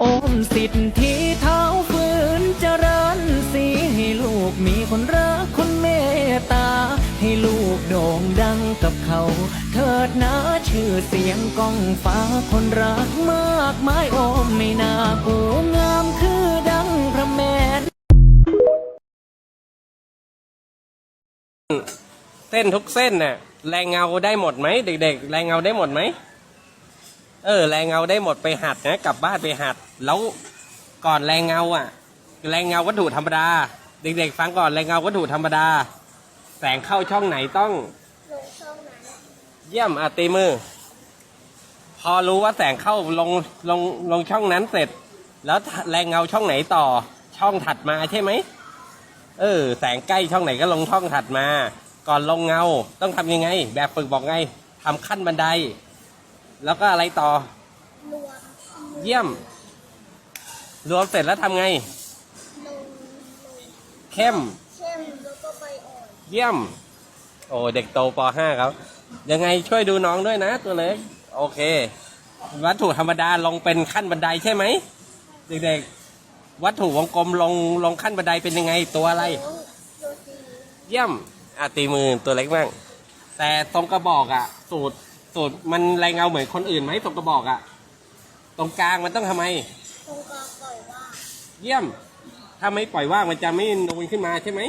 อมสิทธิเท้าฝืนเจริญสีให้ลูกมีคนรักคนเมตตา ให้ลูกโด่งดังกับเขา เถิดนะชื่อเสียงก้องฟ้าคนรักมากมายอมไม่น่ากูงามคือดังพระแม่เส้นทุกเส้นน่ะแรงเงาได้หมดไหมเด็กๆ แรงเงาได้หมดไหม เออ แรงเงาได้หมดไปหัดนะกลับบ้านไปหัด แล้วก่อนแรงเงาอะ แรงเงาวัตถุธรรมดา เด็กๆฟังก่อนแรงเงาวัตถุธรรมดา แสงเข้าช่องไหนต้องลงช่องนั้นเยี่ยมอะตีมือ พอรู้ว่าแสงเข้าลงลงลงช่องนั้นเสร็จ แล้วแรงเงาช่องไหนต่อ ช่องถัดมาใช่ไหมเออ แสงใกล้ช่องไหนก็ลงช่องถัดมา ก่อนลงเงาต้องทำยังไง แบบฝึกบอกไงทำขั้นบันได แล้วก็อะไรต่อ รวมเยี่ยม รวมเสร็จแล้วทำไง ลงเข้ม เข้มแล้วก็ใบอ่อนเยี่ยม โอ้เด็กโตป .5 ครับ ยังไงช่วยดูน้องด้วยนะตัวเล็ก โอเค วัตถุธรรมดาลงเป็นขั้นบันไดใช่ไหม เด็กๆ วัตถุวงกลมลงลงขั้นบันไดเป็นยังไงตัวอะไรโอ้โรตีเยี่ยมอะตีมือตัวเล็กบ้างแต่ตรงกระบอกอะ สูตร สูตรมันแรงเงาเหมือนคนอื่นไหมตรงกระบอกอะตรงกลางมันต้องทำไม ตรงกลางปล่อยว่างเยี่ยม ถ้าไม่ปล่อยว่างมันจะไม่นูนขึ้นมาใช่ไหม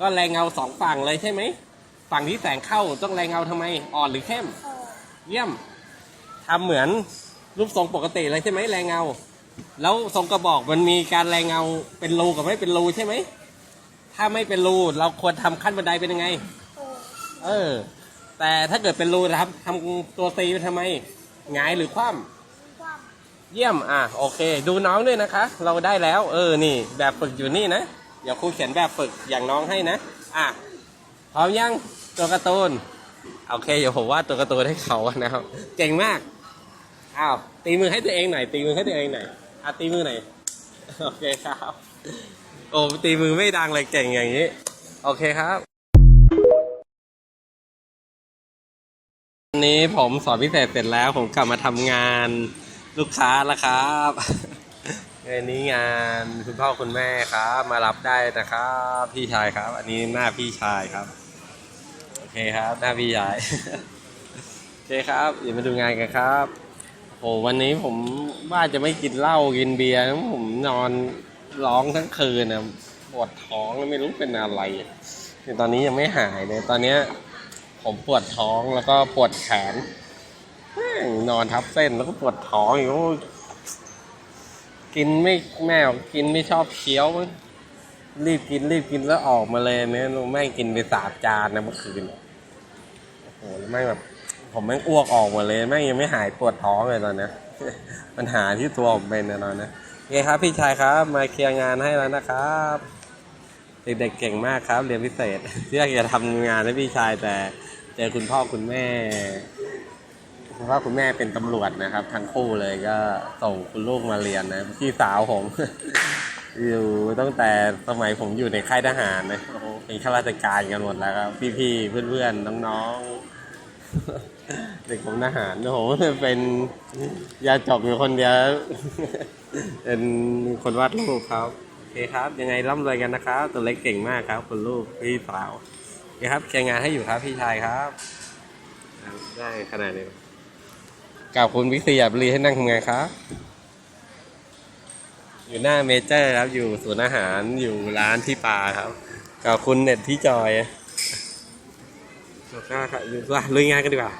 ก็แรงเงาสองฝั่งเลยใช่ไหม ฝั่งที่แสงเข้าต้องแรงเงาทำไม อ่อนหรือเข้มออเยี่ยมทำเหมือนรูปทรงปกติเลยใช่ไหมแรงเงา แล้วทรงกระบอกมันมีการแรงเงาเป็นรูกับไม่เป็นรูใช่ไหม ถ้าไม่เป็นรูเราควรทำขั้นบันไดเป็นยังไง เออ แต่ถ้าเกิดเป็นรูนะครับทำตัวตีไปทำไมหงายหรือคว่ำความเยี่ยมอะโอเค ดูน้องด้วยนะคะ เราได้แล้ว เออนี่ แบบฝึกอยู่นี่นะเดี๋ยวครูเขียนแบบฝึกอย่างน้องให้นะอะพร้อมยังตัวการ์ตูนโอเคเดี๋ยวผมวาดตัวการ์ตูนให้เขานะครับเก่งมากอ้าวตีมือให้ตัวเองหน่อยตีมือให้ตัวเองหน่อยอะตีมือหน่อยโอเคครับ โอ้ตีมือไม่ดังเลยเก่งอย่างนี้ โอเคครับ วันนี้ผมสอนพิเศษเสร็จแล้ว ผมกลับมาทำงานลูกค้าแล้วครับอันนี้งานคุณพ่อคุณแม่ครับ มารับได้นะครับพี่ชายครับ อันนี้หน้าพี่ชายครับโอเคครับ หน้าพี่ชายโอเคครับเดี๋ยวมาดูงานกันครับโอ้วันนี้ผมว่าจะไม่กินเหล้ากินเบียร์นะผมนอนร้องทั้งคืนนะปวดท้องแล้วไม่รู้เป็นอะไรตอนนี้ยังไม่หายเลยตอนเนี้ย ผมปวดท้องแล้วก็ปวดแขนนอนทับเส้นแล้วก็ปวดท้องอยู่กินไม่แม่กินไม่ชอบเคี้ยวรีบกินรีบกินแล้วออกมาเลยเนี่ยแม่กินไปสามจานนะเมื่อคืนโอ้โหแล้วแม่แบบผมแม่งอ้วกออกหมาเลยแม่งยังไม่หายปวดท้องเลยตอนนี้ปัญหาที่ตัวผมเป็นนะตอนนี้โอเคครับพี่ชายครับ มาเคลียร์งานให้แล้วนะครับ เด็กๆเก่งมากครับ เรียนพิเศษที่อยกจะทำงานให้พี่ชายแต่เจอคุณพ่อคุณแม่คุณพ่อคุณแม่เป็นตำรวจนะครับ ทั้งคู่เลยก็ส่งคุณลูกมาเรียนนะพี่สาวผมอยู่ตั้งแต่สมัยผมอยู่ในค่ายทหารนะเป็นข้าราชการกันหมดแล้วครับ พี่ๆเพื่อนๆน้องๆเด็กผมทหารโอ้โหเป็นยาจบอยู่คนเดียวเป็นคนวาดรูปครับ เคครับ ยังไงร่ำรวยกันนะครับ ตัวเล็กเก่งมากครับ คุณลูกพี่สาวโอเครับเคลียร์งานให้อยู่ครับพี่ชายครับได้ขนาดนี้กับคุณวิกซียากรีให้นั่งทำไงครับ อยู่หน้าเมเจอร์ครับ อยู่ศูนย์อาหารอยู่ร้านที่ปลาครับกับคุณเน็ตที่จอยแล้วก็ครับลุยงานกันดีกว่า